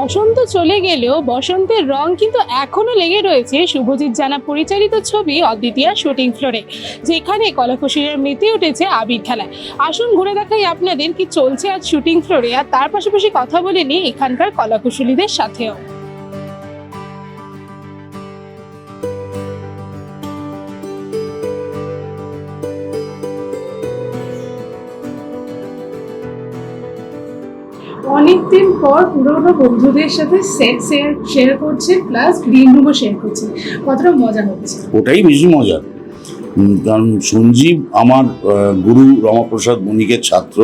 বসন্ত চলে গেলেও বসন্তের রং কিন্তু এখনও লেগে রয়েছে। শুভজিৎ জানা পরিচালিত ছবি অদ্বিতীয়া শুটিং ফ্লোরে, যেখানে কলাকুশলীরা মেতে উঠেছে আবির খেলায়। আসুন ঘুরে দেখাই আপনাদের কি চলছে আজ শুটিং ফ্লোরে, আর তার পাশাপাশি কথা বলে নিই এখানকার কলাকুশলীদের সাথেও। অনেকদিন পর পুরোনো বন্ধুদের সাথে সেট শেয়ার শেয়ার করছে প্লাস গ্রিন রুমও শেয়ার করছে। কতটা মজা হচ্ছে। ওটাই বেশি মজা। কারণ সঞ্জীব আমার গুরু রমাপ্রসাদ বণিকের ছাত্র।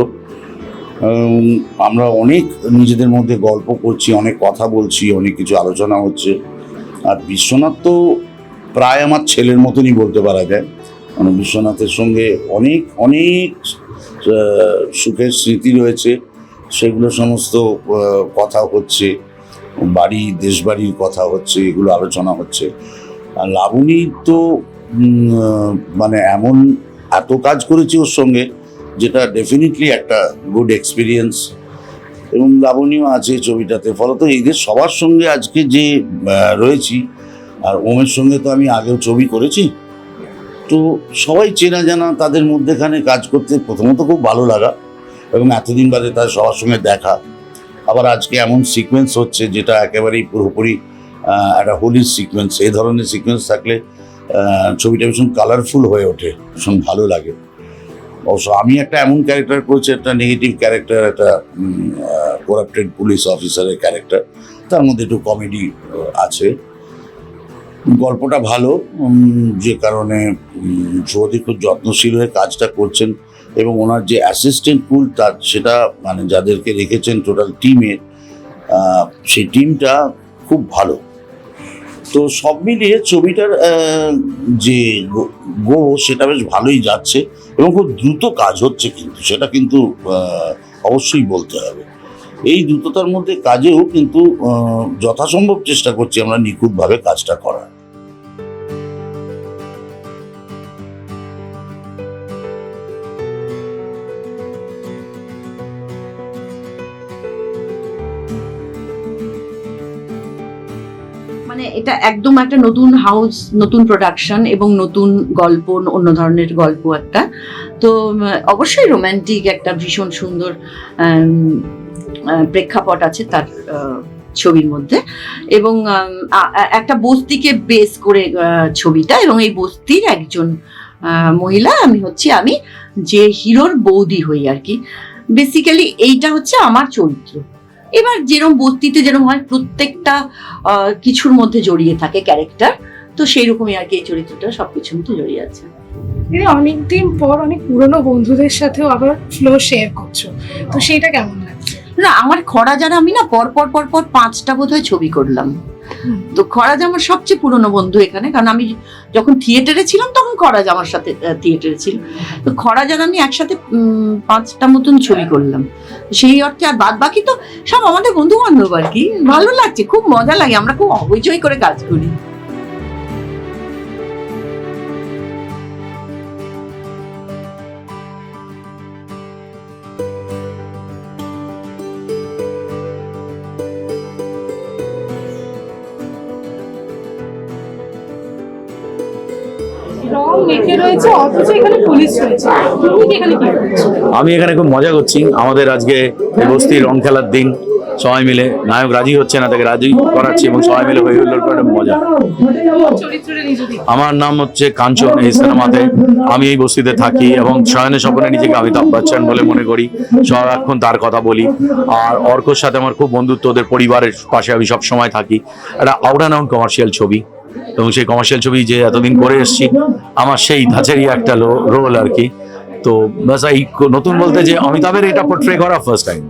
আমরা অনেক নিজেদের মধ্যে গল্প করছি, অনেক কথা বলছি, অনেক কিছু আলোচনা হচ্ছে। আর বিশ্বনাথ তো প্রায় আমার ছেলের মতনই বলতে পারা যায়। মানে বিশ্বনাথের সঙ্গে অনেক অনেক সুখের স্মৃতি রয়েছে। সেগুলো সমস্ত কথা হচ্ছে, বাড়ি, দেশবাড়ির কথা হচ্ছে, এগুলো আলোচনা হচ্ছে। আর লাবণী তো মানে এমন এত কাজ করেছি ওর সঙ্গে, যেটা ডেফিনেটলি একটা গুড এক্সপিরিয়েন্স এবং লাবণীও আছে ছবিটাতে, ফলত এদের সবার সঙ্গে আজকে যে রয়েছি, আর ওমের সঙ্গে তো আমি আগেও ছবি করেছি, তো সবাই চেনা জানা, তাদের মধ্যেখানে কাজ করতে প্রথমত খুব ভালো লাগা। এবং এতদিন বাদে তার সবার সঙ্গে দেখা। আবার আজকে এমন সিকোয়েন্স হচ্ছে যেটা একেবারেই পুরোপুরি একটা হোলি সিকোয়েন্স এই ধরনের সিকোয়েন্স থাকলে ছবিটা ভীষণ কালারফুল হয়ে ওঠে, ভীষণ ভালো লাগে। অবশ্য আমি একটা এমন ক্যারেক্টার করেছি, একটা নেগেটিভ ক্যারেক্টার একটা করাপ্টেড পুলিশ অফিসারের ক্যারেক্টার তার মধ্যে একটু কমেডি আছে। গল্পটা ভালো যে কারণে শুভদীপ খুব যত্নশীল হয়ে কাজটা করছেন। এবং ওনার যে অ্যাসিস্ট্যান্ট পুল তার সেটা মানে যাদেরকে রেখেছেন টোটাল টিমে সেই টিমটা খুব ভালো। তো সব মিলিয়ে ছবিটার যে গো সেটা বেশ ভালোই যাচ্ছে এবং খুব দ্রুত কাজ হচ্ছে কিন্তু, সেটা কিন্তু অবশ্যই বলতে হবে। এই দ্রুততার মধ্যে কাজেও কিন্তু যথাসম্ভব চেষ্টা করছি আমরা নিখুঁতভাবে কাজটা করার। মানে এটা একদম একটা নতুন হাউস নতুন প্রোডাকশন এবং নতুন গল্প, অন্য ধরনের গল্প একটা। তো অবশ্যই রোমান্টিক একটা ভীষণ সুন্দর প্রেক্ষাপট আছে তার ছবির মধ্যে। এবং একটা বস্তিকে বেস করে ছবিটা এবং এই বস্তির একজন মহিলা আমি হচ্ছি আমি, যে হিরোর বৌদি হই আর কি। বেসিক্যালি এইটা হচ্ছে আমার চরিত্র। এবার যেরম বস্তিতে যেরম হয় প্রত্যেকটা আহ, কিছুর মধ্যে জড়িয়ে থাকে ক্যারেক্টার তো সেই রকমই আর কি এই চরিত্রটা সবকিছুর মধ্যে জড়িয়ে আছে। দিদি অনেকদিন পর অনেক পুরনো বন্ধুদের সাথেও আবার ফ্লো শেয়ার করছ। তো সেইটা কেমন লাগছে? না আমার খরা যারা আমি না পর পর পর পর পাঁচটা বোধহয় ছবি করলাম। তো খরাজ আমার সবচেয়ে পুরনো বন্ধু এখানে কারণ আমি যখন থিয়েটারে ছিলাম তখন খরাজ আমার সাথে থিয়েটারে ছিল তো খরাজ আর আমি একসাথে পাঁচটা মতন ছবি করলাম। সেই অর্থে আর বাদ বাকি তো সব আমাদের বন্ধু বান্ধব আর কি। ভালো লাগছে খুব মজা লাগে আমরা খুব অবৈচয় করে কাজ করি। রং রয়েছে অথচ এখানে পুলিশ রয়েছে। তুমি এখানে কি আমি এখানে খুব মজা করছি। আমাদের আজকে এই বস্তির রং খেলার দিন। সবাই মিলে নায়ক রাজি হচ্ছে না তাকে রাজি করাচ্ছি এবং সবাই মিলে হয়ে হল্লোর করে মজা। আমার নাম হচ্ছে কাঞ্চন এই সিনেমাতে। আমি এই বস্তিতে থাকি এবং শয়নে স্বপ্নে নিজেকে অমিতাভ বচ্চন বলে মনে করি। সারাক্ষণ তার কথা বলি। আর অর্কর সাথে আমার খুব বন্ধুত্ব ওদের পরিবারের পাশে আমি সব সময় থাকি। একটা আউট অ্যান্ড আউট কমার্শিয়াল ছবি। এবং সেই কমার্শিয়াল ছবি যে এতদিন করে এসেছি আমার সেই ধাঁচেরই একটা রোল আর কি। তো বাস এই নতুন বলতে যে অমিতাভের এটা পোর্ট্রে করা first time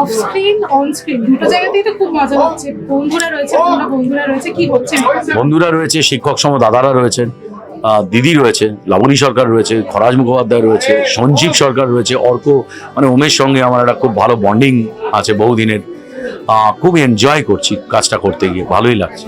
off screen on screen দুটো জায়গাতেই তো খুব মজা হচ্ছে। বন্ধুরা রয়েছে বন্ধুরা রয়েছে কি হচ্ছে? বন্ধুরা রয়েছে শিক্ষক সম দাদারা রয়েছেন দিদি রয়েছে লাবণী সরকার রয়েছে খরাজ মুখোপাধ্যায় রয়েছে সঞ্জীব সরকার রয়েছে অর্ক মানে উমেশ সঙ্গে আমার একটা খুব ভালো বন্ডিং আছে বহুদিনের। খুব এনজয় করছি কাজটা করতে গিয়ে ভালোই লাগছে।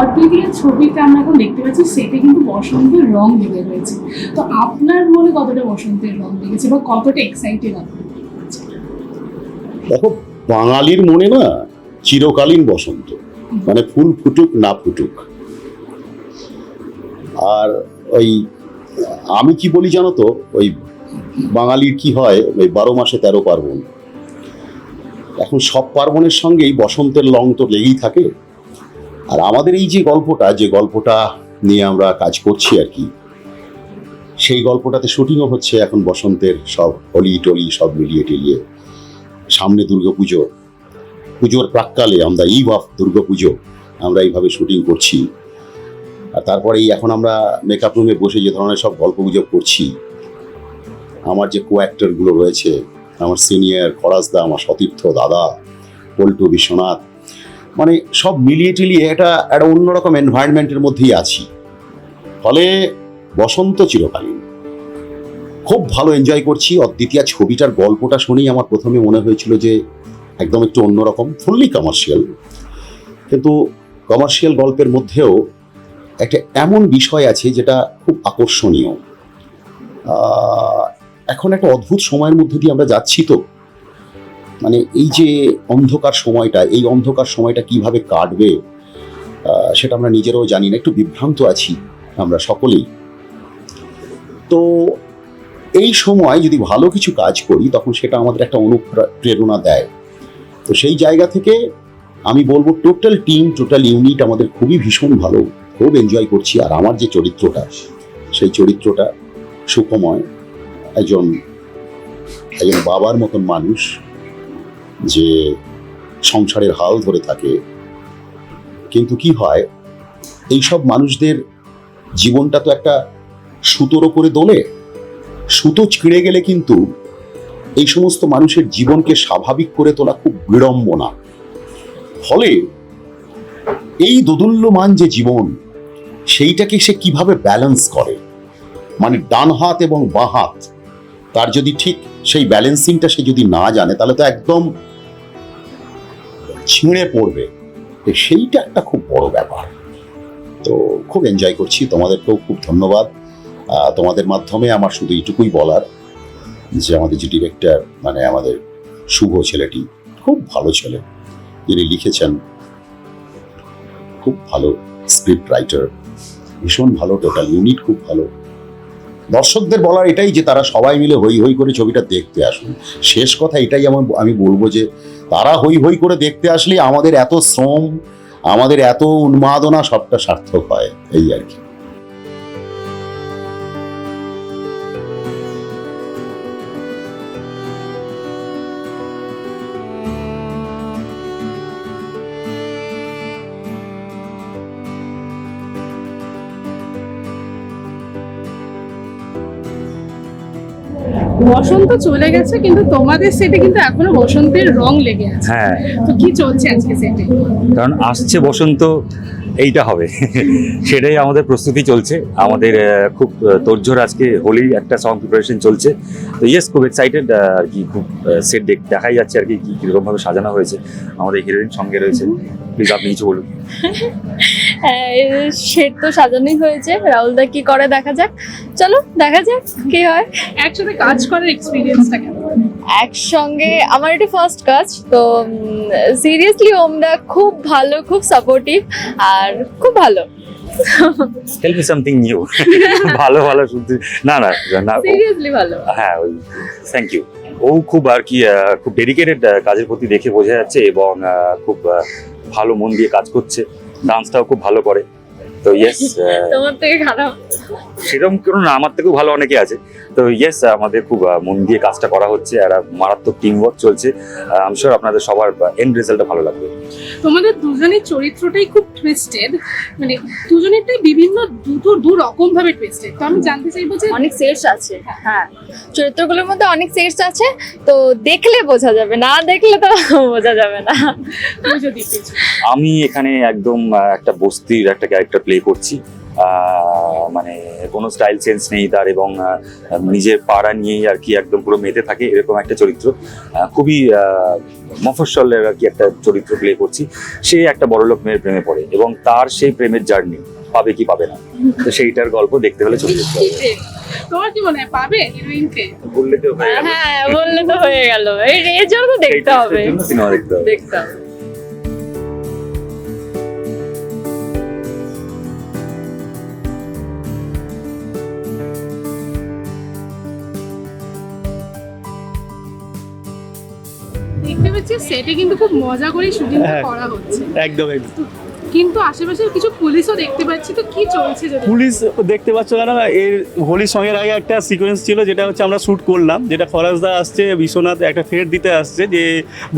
অদ্বিতীয় ছবিতে আমরা এখন দেখতে পাচ্ছি সেটে কিন্তু বসন্তের রং লেগে রয়েছে তো আপনার মনে কতটা বসন্তের রং লেগেছে বা কতটা এক্সাইটেড আপনি? দেখো বাঙালির মনে না চিরকালীন বসন্ত। মানে ফুল ফুটুক না ফুটুক। আর ওই, আমি কি বলি জানো তো, ওই বাঙালির কি হয়, ওই বারো মাসে তেরো পার্বণ। এখন সব পার্বণের সঙ্গেই বসন্তের লং তো লেগেই থাকে। আর আমাদের এই যে গল্পটা যে গল্পটা নিয়ে আমরা কাজ করছি আর কি, সেই গল্পটাতে শুটিংও হচ্ছে এখন বসন্তের সব হলি টলি সব মিলিয়ে টিলিয়ে। সামনে দুর্গাপুজো, পুজোর প্রাককালে আমরা ইভ অফ দুর্গাপুজো, আমরা এইভাবে শুটিং করছি। আর তারপরে এই এখন আমরা মেকআপ রুমে বসে যে ধরনের সব গল্প গুজব করছি, আমার যে কো অ্যাক্টরগুলো রয়েছে, আমার সিনিয়র খরাজদা আমার সতীর্থ দাদা, পল্টু বিশ্বনাথ মানে সব মিলিয়ে টিলিয়ে এটা একটা অন্যরকম এনভায়রনমেন্টের মধ্যেই আছি। ফলে বসন্ত চিরকালীন। খুব ভালো এনজয় করছি। অদ্বিতীয় ছবিটার গল্পটা শুনেই আমার প্রথমে মনে হয়েছিল যে একদম একটু অন্যরকম ফুললি কমার্শিয়াল কিন্তু কমার্শিয়াল গল্পের মধ্যেও একটা এমন বিষয় আছে যেটা খুব আকর্ষণীয়। এখন একটা অদ্ভুত সময়ের মধ্যে দিয়ে আমরা যাচ্ছি তো। মানে এই যে অন্ধকার সময়টা, এই অন্ধকার সময়টা কীভাবে কাটবে সেটা আমরা নিজেরাও জানি না, একটু বিভ্রান্ত আছি আমরা সকলেই। তো এই সময় যদি ভালো কিছু কাজ করি, তখন সেটা আমাদের একটা অনুপ্রেরণা দেয়। তো সেই জায়গা থেকে আমি বলব, টোটাল টিম, টোটাল ইউনিট আমাদের খুবই ভীষণ ভালো। খুব এনজয় করছি আর আমার যে চরিত্রটা, সেই চরিত্রটা সুখময় একজন একজন বাবার মতন মানুষ যে সংসারের হাল ধরে থাকে। কিন্তু কি হয়, এইসব মানুষদের জীবনটা তো একটা সুতোর ওপরে দোলে। সুতো ছিঁড়ে গেলে কিন্তু এই সমস্ত মানুষের জীবনকে স্বাভাবিক করে তোলা খুব বিড়ম্বনা। ফলে এই দোদুল্যমান যে জীবন, সেইটাকে সে কীভাবে ব্যালেন্স করে? মানে ডান হাত এবং বাঁ হাত, তার যদি ঠিক সেই ব্যালেন্সিংটা সে যদি না জানে, তাহলে তো একদম ছিঁড়ে পড়বে। তো সেইটা একটা খুব বড় ব্যাপার। তো খুব এনজয় করছি। তোমাদেরকেও খুব ধন্যবাদ। তোমাদের মাধ্যমে আমার শুধু এইটুকুই বলার যে আমাদের যে ডিরেক্টর মানে আমাদের শুভ ছেলেটি, খুব ভালো ছেলে। যিনি লিখেছেন খুব ভালো স্ক্রিপ্ট রাইটার ভীষণ ভালো টোটাল ইউনিট খুব ভালো। দর্শকদের বলার এটাই যে তারা সবাই মিলে হই হই করে ছবিটা দেখতে আসুন। শেষ কথা এটাই আমার আমি বলব যে তারা হই হই করে দেখতে আসলে আমাদের এত শ্রম, আমাদের এত উন্মাদনা সবটা সার্থক হয়, এই আর কি। বসন্ত চলে গেছে কিন্তু তোমাদের সেটে কিন্তু এখনও বসন্তের রং লেগে আছে। হ্যাঁ। তো কি চলছে আজকে সেটে কারণ আসছে বসন্ত এইটা হবে। সেটাই আমাদের প্রস্তুতি চলছে। আমাদের খুব তোড়জোড় আজকে হোলি একটা সং প্রিপারেশন চলছে। তো ইয়েস খুব এক্সাইটেড আর কি খুব সেট দেখ দেখাই যাচ্ছে আর কি কি কীরকমভাবে সাজানো হয়েছে। আমাদের হিরোইন সঙ্গে রয়েছে। প্লিজ আপনি কিছু বলুন। শেড তো সাজানোই হয়েছে। রাহুল দা কি করে দেখা যাক। চলো দেখা যাক কি হয়। একসাথে কাজ করার এক্সপিরিয়েন্সটা কেমন? একসঙ্গে আমার এটা ফার্স্ট কাজ তো সিরিয়াসলি ওমদা খুব ভালো খুব সাপোর্টিভ আর খুব ভালো। হেল্প মি সামথিং নিউ ভালো ভালো শুনতে না না সিরিয়াসলি ভালো। হ্যাঁ ওই থ্যাংক ইউ ও খুব আর কি খুব ডেডিকেটেড কাজের প্রতি দেখে বোঝা যাচ্ছে এবং খুব ভালো মন দিয়ে কাজ করছে। ডান্সটাও খুব ভালো করে। তো ইয়েস তোমার থেকে খারাপ। সেরকম কেন না আমার থেকেও ভালো অনেকে আছে। তো ইয়েস আমাদের খুব মন দিয়ে কাজটা করা হচ্ছে আর মারাত্মক টিম ওয়ার্ক চলছে আমি শিওর আপনাদের সবার এন্ড রেজাল্টটা ভালো লাগবে। তোমাদের দুজনের চরিত্রটাই খুব টুইস্টেড মানে দুজনেরটাই বিভিন্ন দুটো দু রকম ভাবে টুইস্টেড তো আমি জানতে চাইব যে অনেক সেটস আছে হ্যাঁ। চরিত্রগুলোর মধ্যে অনেক সেটস আছে তো দেখলে বোঝা যাবে না দেখলে তো বোঝা যাবে না। আমি এখানে একদম একটা বস্তির একটা ক্যারেক্টার প্লে করছি। মানে কোনো স্টাইল সেন্স নেই তার এবং নিজের পাড়া নিয়েই আর কি একদম পুরো মেতে থাকে এরকম একটা চরিত্র। খুবই মফস্বলের আর কি একটা চরিত্র প্লে করছি। সে একটা বড়লোক মেয়ের প্রেমে পড়ে এবং তার সেই প্রেমের জার্নি পাবে কি পাবে না। তো সেইটার গল্প দেখতে হলে চলে যেতে হবে। তোমার কি মনে হয় পাবে হিরোইনকে? বললে তো হয়ে গেল। হ্যাঁ বললে তো হয়ে গেল। এই এর জন্য দেখতে হবে। সিনেমা দেখতে হবে। দেখতে হবে। পাচ্ছি সেটে কিন্তু খুব মজা করে শুটিংটা হ্যাঁ। করা হচ্ছে একদম একদম কিন্তু আশেপাশে কিছু পুলিশও দেখতে পাচ্ছি তো কি চলছে পুলিশ দেখতে পাচ্ছ না এর হোলির সঙ্গের আগে একটা সিকোয়েন্স ছিল যেটা হচ্ছে আমরা শ্যুট করলাম যেটা ফরাজদা আসছে বিশ্বনাথ একটা ফের দিতে আসছে যে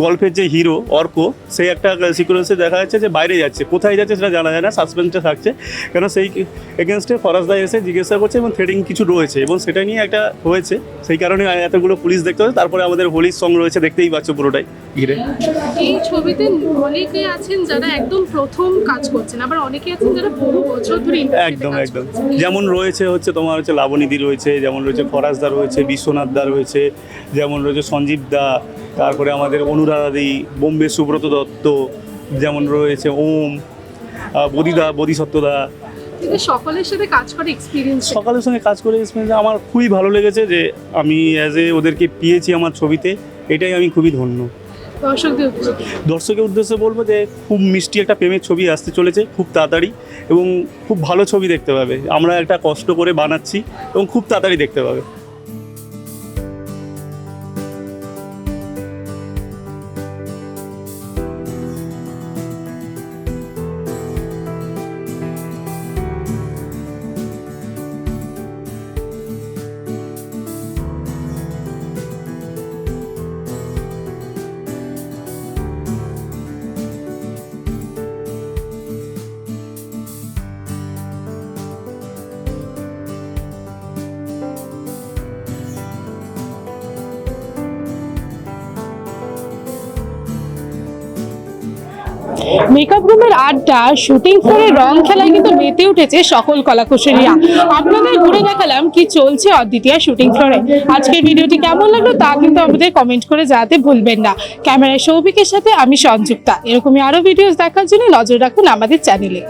গল্পের যে হিরো অর্ক সেই একটা সিকোয়েন্সে দেখা যাচ্ছে যে বাইরে যাচ্ছে কোথায় যাচ্ছে সেটা জানা যায় না সাসপেন্সটা থাকছে। কেন সেই এগেনস্টে ফরাজদা এসে জিজ্ঞাসা করছে এবং থ্রেডিং কিছু রয়েছে এবং সেটা নিয়ে একটা হয়েছে। সেই কারণে এতগুলো পুলিশ দেখতে হচ্ছে তারপরে আমাদের হোলির সং রয়েছে দেখতেই পাচ্ছ পুরোটাই। ঘিরে এই ছবিতে অনেকে আছেন যারা একদম প্রথম কাজ করছেন। আবার অনেকে আছেন যারা বহু বছর ধরে একদম একদম। যেমন রয়েছে হচ্ছে তোমার হচ্ছে লাবণীদি রয়েছে যেমন রয়েছে ফরাজদা রয়েছে বিশ্বনাথ দা রয়েছে যেমন রয়েছে সঞ্জীব দা তারপরে আমাদের অনুরাধাদি বোম্বে সুব্রত দত্ত যেমন রয়েছে ওম বদিদা বোধিসত্ত্বদা কিন্তু সকলের সাথে কাজ করে এক্সপিরিয়েন্স সকালের সঙ্গে কাজ করে experience আমার খুবই ভালো লেগেছে যে আমি অ্যাজ এ ওদেরকে পেয়েছি আমার ছবিতে। এটাই আমি খুবই ধন্য। দর্শকের উদ্দেশ্যে বলব যে খুব মিষ্টি একটা প্রেমের ছবি আসতে চলেছে, খুব তাড়াতাড়ি এবং খুব ভালো ছবি দেখতে পাবে। আমরা একটা কষ্ট করে বানাচ্ছি এবং খুব তাড়াতাড়ি দেখতে পাবে। মেকআপ রুমের আড্ডা শুটিং করে রং খেলায় কিন্তু মেতে উঠেছে সকল কলাকুশলীরা। আপনাদের ঘুরে দেখালাম কি চলছে অদ্বিতীয় শুটিং ফ্লোরে আজকের ভিডিওটি কেমন লাগল তা কিন্তু আমাদের কমেন্ট করে জানাতে ভুলবেন না। ক্যামেরায় সৌভিকের সাথে আমি সংযুক্তা। এরকমই আরও ভিডিওস দেখার জন্য নজর রাখুন আমাদের চ্যানেলে